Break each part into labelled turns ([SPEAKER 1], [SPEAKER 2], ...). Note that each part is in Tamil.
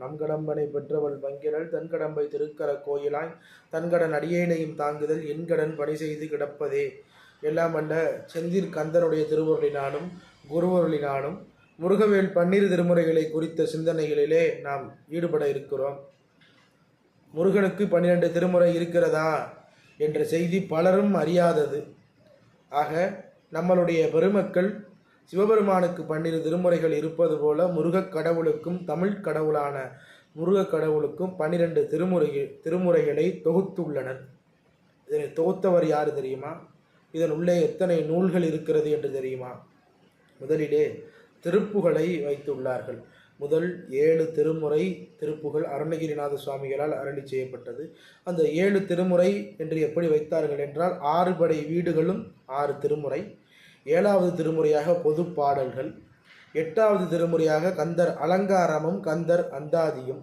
[SPEAKER 1] நம் கடம்பனை பெற்றவள் வங்கிரல் தன்கடம்பை திருக்கர கோயிலாய் தன்கடன் அடியேனையும் தாங்குதல் என்கடன் பணி செய்து கிடப்பதே. எல்லாம் அல்ல செந்தில் கந்தனுடைய திருவருளினாலும் குருவருளினாலும் முருகவேல் பன்னிரு திருமுறைகளை குறித்த சிந்தனைகளிலே நாம் ஈடுபட இருக்கிறோம். முருகனுக்கு பன்னிரண்டு திருமுறை இருக்கிறதா என்ற செய்தி பலரும் அறியாதது. ஆக நம்மளுடைய பெருமக்கள் சிவபெருமானுக்கு பன்னிரு திருமுறைகள் இருப்பது போல முருகக் கடவுளுக்கும் தமிழ் கடவுளான முருகக் கடவுளுக்கும் பன்னிரண்டு திருமுறை திருமுறைகளை தொகுத்துள்ளனர். இதனை தொகுத்தவர் யார் தெரியுமா? இதன் உள்ளே எத்தனை நூல்கள் இருக்கிறது என்று தெரியுமா? முதலிலே திருப்புகளை வைத்துள்ளார்கள். முதல் ஏழு திருமுறை திருப்புகள் அருணகிரிநாத சுவாமிகளால் அருளி செய்யப்பட்டது. அந்த ஏழு திருமுறை என்று எப்படி வைத்தார்கள் என்றால் ஆறு படை வீடுகளும் ஆறு திருமுறை. ஏழாவது திருமுறையாக பொது பாடல்கள் எட்டாவது திருமுறையாக கந்தர் அலங்காரமும் கந்தர் அந்தாதியும்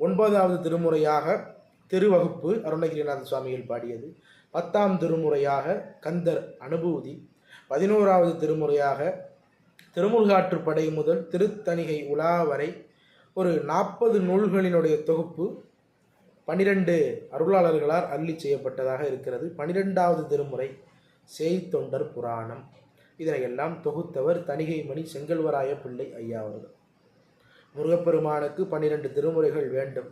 [SPEAKER 1] ஒன்பதாவது திருமுறையாக திருவகுப்பு அருணகிரிநாத சுவாமிகள் பாடியது பத்தாம் திருமுறையாக கந்தர் அனுபூதி பதினோராவது திருமுறையாக திருமுருகாற்றுப்படை முதல் திருத்தணிகை உலா வரை ஒரு நாற்பது நூல்களினுடைய தொகுப்பு பனிரெண்டு அருளாளர்களால் அள்ளி செய்யப்பட்டதாக இருக்கிறது. பனிரெண்டாவது திருமுறை செய்தொண்டர் புராணம் இதனையெல்லாம் தொகுத்தவர் தணிகைமணி செங்கல்வராய பிள்ளை ஐயா அவர்கள். முருகப்பெருமானுக்கு பன்னிரண்டு திருமுறைகள் வேண்டும்.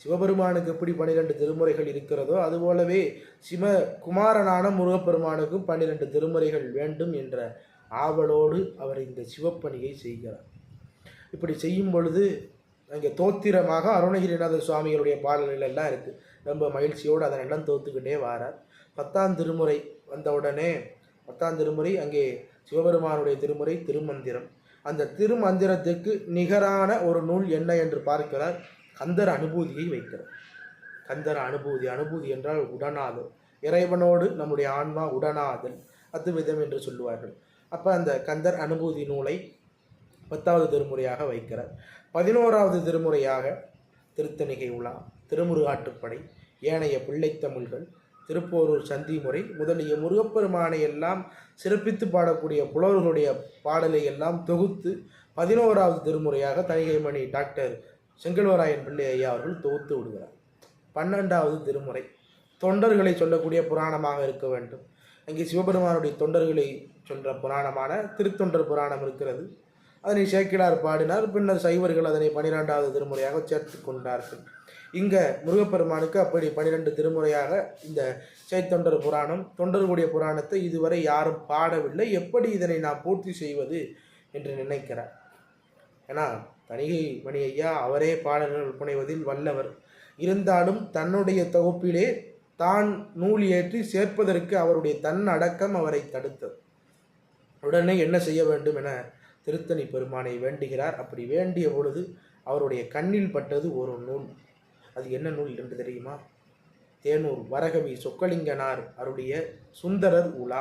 [SPEAKER 1] சிவபெருமானுக்கு எப்படி பன்னிரெண்டு திருமுறைகள் இருக்கிறதோ அதுபோலவே சிவ குமாரனான முருகப்பெருமானுக்கும் பன்னிரெண்டு திருமுறைகள் வேண்டும் என்ற ஆவலோடு அவர் இந்த சிவப்பணியை செய்கிறார். இப்படி செய்யும் பொழுது அங்கே தோத்திரமாக அருணகிரிநாத சுவாமிகளுடைய பாடல்கள் எல்லாம் இருக்குது ரொம்ப மகிழ்ச்சியோடு அதனெல்லாம் தோத்துக்கிட்டே வாரார். பத்தாம் திருமுறை வந்தவுடனே பத்தாம் திருமுறை அங்கே சிவபெருமானுடைய திருமுறை திருமந்திரம். அந்த திருமந்திரத்துக்கு நிகரான ஒரு நூல் என்ன என்று பார்க்கிறார் கந்தர் அனுபூதியை வைக்கிறார். கந்தர் அனுபூதி அனுபூதி என்றால் உடனாதல். இறைவனோடு நம்முடைய ஆன்மா உடனாதல் அது விதம் என்று சொல்லுவார்கள். அப்போ அந்த கந்தர் அனுபூதி நூலை பத்தாவது திருமுறையாக வைக்கிறார். பதினோராவது திருமுறையாக திருத்தணிகை உலா திருமுருகாட்டுப்படை ஏனைய பிள்ளைத்தமிழ்கள் திருப்போரூர் சந்திமுறை முதலிய முருகப்பெருமானை எல்லாம் சிறப்பித்து பாடக்கூடிய புலவர்களுடைய பாடலை எல்லாம் தொகுத்து பதினோராவது திருமுறையாக தணிகைமணி டாக்டர் செங்கல்வராயன் பிள்ளை ஐயா அவர்கள் தொகுத்து விடுகிறார். பன்னெண்டாவது திருமுறை. தொண்டர்களை சொல்லக்கூடிய புராணமாக இருக்க வேண்டும். அங்கே சிவபெருமானுடைய தொண்டர்களை சொல்கிற புராணமான திருத்தொண்டர் புராணம் இருக்கிறது. அதனை சேக்கிழார் பாடினார். பின்னர் சைவர்கள் அதனை பனிரெண்டாவது திருமுறையாக சேர்த்து கொண்டார்கள். இங்கே முருகப்பெருமானுக்கு அப்படி பனிரெண்டு திருமுறையாக இந்த சைத்தொண்டர் புராணம் தொண்டர்களுடைய புராணத்தை இதுவரை யாரும் பாடவில்லை. எப்படி இதனை நான் பூர்த்தி செய்வது என்று நினைக்கிறார். ஏன்னா தணிகை மணி ஐயா அவரே பாடல்கள் புனைவதில் வல்லவர். இருந்தாலும் தன்னுடைய தொகுப்பிலே தான் நூல் ஏற்றி சேர்ப்பதற்கு அவருடைய தன் அடக்கம் அவரை தடுத்தது. உடனே என்ன செய்ய வேண்டும் என திருத்தணி பெருமானை வேண்டுகிறார். அப்படி வேண்டிய பொழுது அவருடைய கண்ணில் பட்டது ஒரு நூல். அது என்ன நூல் என்று தெரியுமா? தேனூர் வரகவி சொக்கலிங்கனார் அருடைய சுந்தரர் உலா.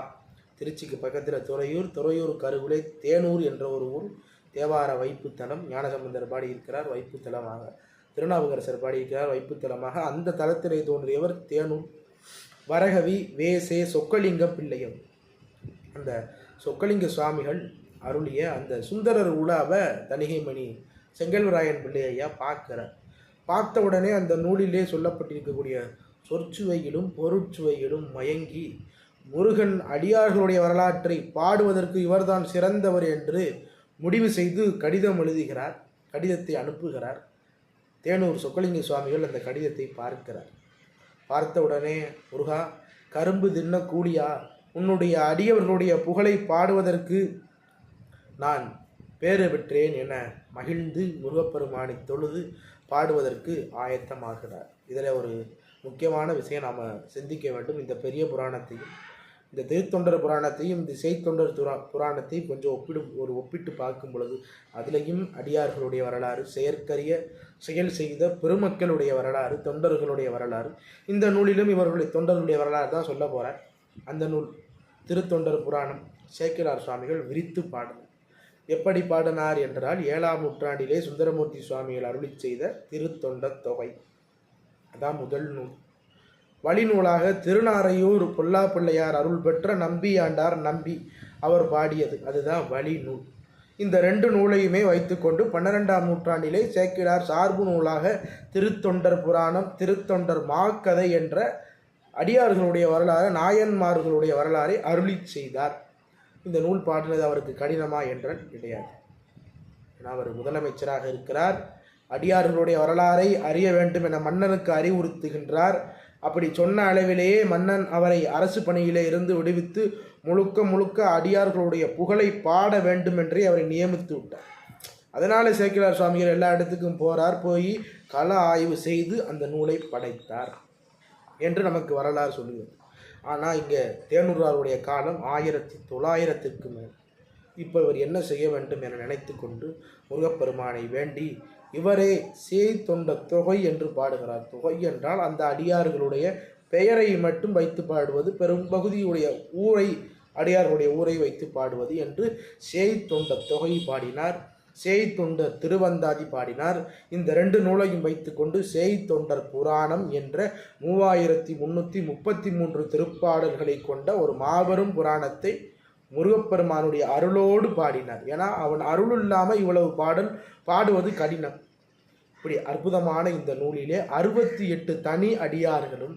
[SPEAKER 1] திருச்சிக்கு பக்கத்தில் துறையூர் துறையூர் கருவிலே தேனூர் என்ற ஒரு ஊர். தேவார வைப்புத்தலம் ஞானசம்பந்தர் பாடியிருக்கிறார் வைப்புத்தலமாக. திருநாவுக்கரசர் பாடியிருக்கிறார் வைப்புத்தலமாக. அந்த தலத்திலே தோன்றியவர் தேனூர் வரகவி வேசே சொக்கலிங்க பிள்ளையம் அந்த சொக்கலிங்க சுவாமிகள் அருளிய அந்த சுந்தரர் உலாவை தணிகைமணி செங்கல்வராயன் பிள்ளை ஐயா பார்க்கிறார். பார்த்த உடனே அந்த நூலிலே சொல்லப்பட்டிருக்கக்கூடிய சொற்சுவையிலும் பொருட்சுவையிலும் மயங்கி முருகன் அடியார்களுடைய வரலாற்றை பாடுவதற்கு இவர்தான் சிறந்தவர் என்று முடிவு செய்து கடிதம் எழுதுகிறார் கடிதத்தை அனுப்புகிறார். தேனூர் சொக்கலிங்க சுவாமிகள் அந்த கடிதத்தை பார்க்கிறார். பார்த்தவுடனே முருகா கரும்பு தின்ன கூலியா? உன்னுடைய அடியவர்களுடைய புகழை பாடுவதற்கு நான் பேறு பெற்றேன் என மகிழ்ந்து முருகப்பெருமானை தொழுது பாடுவதற்கு ஆயத்தமாகிறார். இதில் ஒரு முக்கியமான விஷயம் நாம் சிந்திக்க வேண்டும். இந்த பெரிய புராணத்தையும் இந்த திருத்தொண்டர் புராணத்தையும் இந்த செய்தொண்டர் துரா புராணத்தையும் கொஞ்சம் ஒப்பிடு ஒரு ஒப்பிட்டு பார்க்கும் பொழுது அதிலையும் அடியார்களுடைய வரலாறு செயற்கரிய செயல் செய்த பெருமக்களுடைய வரலாறு தொண்டர்களுடைய வரலாறு இந்த நூலிலும் இவர்களுடைய தொண்டர்களுடைய வரலாறு தான் சொல்ல போகிறார் அந்த நூல் திருத்தொண்டர் புராணம் சேக்கிரார் சுவாமிகள் விரித்து பாடல் எப்படி பாடினார் என்றால் ஏழாம் நூற்றாண்டிலே சுந்தரமூர்த்தி சுவாமிகள் அருளி செய்த திருத்தொண்ட தொகை. அதான் முதல் நூல். வழிநூலாக திருநாரையூர் பொல்லாப்பிள்ளையார் அருள் பெற்ற நம்பியாண்டார் நம்பி அவர் பாடியது. அதுதான் வழி நூல் இந்த ரெண்டு நூலையுமே வைத்துக்கொண்டு பன்னிரெண்டாம் நூற்றாண்டிலே சேக்கிழார் சார்பு நூலாக திருத்தொண்டர் புராணம் திருத்தொண்டர் மாக்கதை என்ற அடியார்களுடைய வரலாறு நாயன்மார்களுடைய வரலாறை அருளி செய்தார். இந்த நூல் பாடினது அவருக்கு கடினமா என்றால் கிடையாது. ஏன்னா அவர் முதலமைச்சராக இருக்கிறார். அடியார்களுடைய வரலாறை அறிய வேண்டும் என மன்னனுக்கு அறிவுறுத்துகின்றார். அப்படி சொன்ன அளவிலேயே மன்னன் அவரை அரசு பணியிலே இருந்து விடுவித்து முழுக்க முழுக்க அடியார்களுடைய புகழை பாட வேண்டும் என்றே அவரை நியமித்து விட்டார். அதனால சேக்கிலார் சுவாமிகள் எல்லா இடத்துக்கும் போறார். போய் கள ஆய்வு செய்து அந்த நூலை படைத்தார் என்று நமக்கு வரலாறு சொல்லுகிறது. ஆனால் இங்கே தேனூராருடைய காலம் ஆயிரத்தி தொள்ளாயிரத்திற்கு மேல். இப்போ இவர் என்ன செய்ய வேண்டும் என நினைத்து கொண்டு முருகப்பெருமானை வேண்டி இவரே சேய் தொண்ட தொகை என்று பாடுகிறார். தொகை என்றால் அந்த அடியார்களுடைய பெயரை மட்டும் வைத்து பாடுவது பெரும்பகுதியுடைய ஊரை அடியார்களுடைய ஊரை வைத்து பாடுவது என்று சேய் தொண்ட தொகை பாடினார். சேய்தொண்டர் திருவந்தாதி பாடினார். இந்த ரெண்டு நூலையும் வைத்துக்கொண்டு சேய் தொண்டர் புராணம் என்ற மூவாயிரத்தி முன்னூற்றி முப்பத்தி மூன்று திருப்பாடல்களை கொண்ட ஒரு மாபெரும் புராணத்தை முருகப்பெருமானுடைய அருளோடு பாடினார். ஏன்னா அவன் அருள் இல்லாமல் இவ்வளவு பாடல் பாடுவது கடினம். இப்படி அற்புதமான இந்த நூலிலே அறுபத்தி எட்டு தனி அடியார்களும்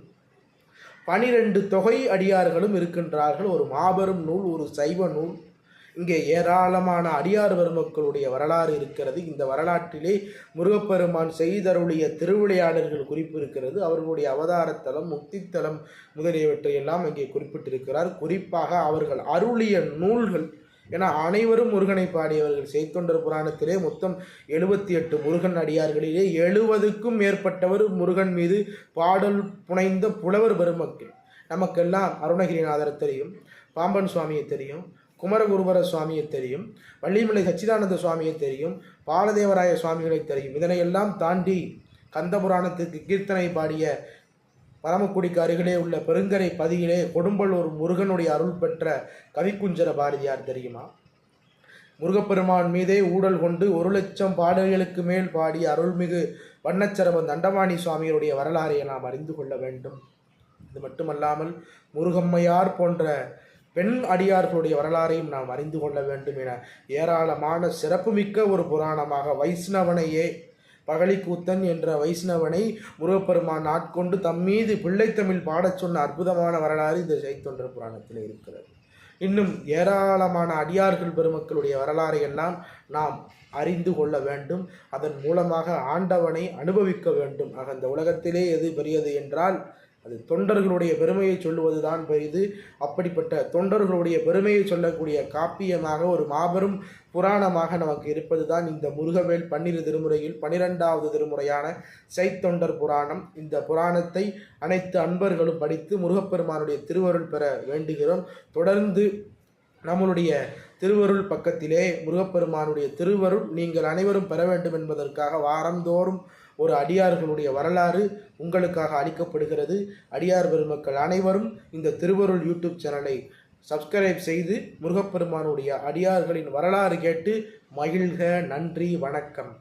[SPEAKER 1] பனிரெண்டு தொகை அடியார்களும் இருக்கின்றார்கள். ஒரு மாபெரும் நூல் ஒரு சைவ நூல். இங்கே ஏராளமான அடியார் பெருமக்களுடைய வரலாறு இருக்கிறது. இந்த வரலாற்றிலே முருகப்பெருமான் செய்தருளிய திருவிளையாடல்கள் குறிப்பு இருக்கிறது. அவர்களுடைய அவதாரத்தலம் முக்தித்தலம் முதலியவற்றை எல்லாம் இங்கே குறிப்பிட்டிருக்கிறார். குறிப்பாக அவர்கள் அருளிய நூல்கள். ஏன்னா அனைவரும் முருகனை பாடியவர்கள். செய்தொண்டர் புராணத்திலே மொத்தம் எழுபத்தி எட்டு முருகன் அடியார்களிலே எழுபதுக்கும் மேற்பட்டவர் முருகன் மீது பாடல் புனைந்த புலவர் பெருமக்கள். நமக்கெல்லாம் அருணகிரிநாதர் தெரியும் பாம்பன் சுவாமியை தெரியும் குமரகுருபர சுவாமியை தெரியும் வள்ளிமலை சச்சிதானந்த சுவாமியை தெரியும் பாலதேவராய சுவாமிகளை தெரியும். இதனையெல்லாம் தாண்டி கந்தபுராணத்துக்கு கீர்த்தனை பாடிய பரமக்குடிக்கு அருகிலே உள்ள பெருங்கரை பதியிலே கொடும்பல்லூர் முருகனுடைய அருள் பெற்ற கவிக்குஞ்சர பாரதியார் தெரியுமா? முருகப்பெருமான் மீதே ஊடல் கொண்டு ஒரு லட்சம் பாடல்களுக்கு மேல் பாடிய அருள்மிகு வண்ணச்சரவன் தண்டமாணி சுவாமியுடைய வரலாறை நாம் அறிந்து கொள்ள வேண்டும். இது மட்டுமல்லாமல் முருகம்மையார் போன்ற பெண் அடியார்களுடைய வரலாறையும் நாம் அறிந்து கொள்ள வேண்டும் என ஏராளமான சிறப்புமிக்க ஒரு புராணமாக வைஷ்ணவனையே பகலிக்கூத்தன் என்ற வைஷ்ணவனை முருகப்பெருமான் ஆட்கொண்டு தம் மீது பிள்ளைத்தமிழ் பாடச் சொன்ன அற்புதமான வரலாறு இந்த ஜெய்தொன்ற புராணத்தில் இருக்கிறது. இன்னும் ஏராளமான அடியார்கள் பெருமக்களுடைய வரலாறை எல்லாம் நாம் அறிந்து கொள்ள வேண்டும். அதன் மூலமாக ஆண்டவனை அனுபவிக்க வேண்டும். ஆக இந்த உலகத்திலே எது பெரியது என்றால் அது தொண்டர்களுடைய பெருமையை சொல்லுவதுதான் பெரிது. அப்படிப்பட்ட தொண்டர்களுடைய பெருமையை சொல்லக்கூடிய காப்பியமாக ஒரு மாபெரும் புராணமாக நமக்கு இருப்பது தான் இந்த முருகவேல் பன்னிரு திருமுறையில் பனிரெண்டாவது திருமுறையான செய்தொண்டர் புராணம். இந்த புராணத்தை அனைத்து அன்பர்களும் படித்து முருகப்பெருமானுடைய திருவருள் பெற வேண்டுகிறோம். தொடர்ந்து நம்மளுடைய திருவருள் பக்கத்திலே முருகப்பெருமானுடைய திருவருள் நீங்கள் அனைவரும் பெற வேண்டும் என்பதற்காக வாரந்தோறும் ஒரு அடியார்களுடைய வரலாறு உங்களுக்காக அளிக்கப்படுகிறது. அடியார் பெருமக்கள் அனைவரும் இந்த திருவருள் யூடியூப் சேனலை சப்ஸ்கிரைப் செய்து முருகப்பெருமானுடைய அடியார்களின் வரலாறு கேட்டு மகிழ்க நன்றி வணக்கம்.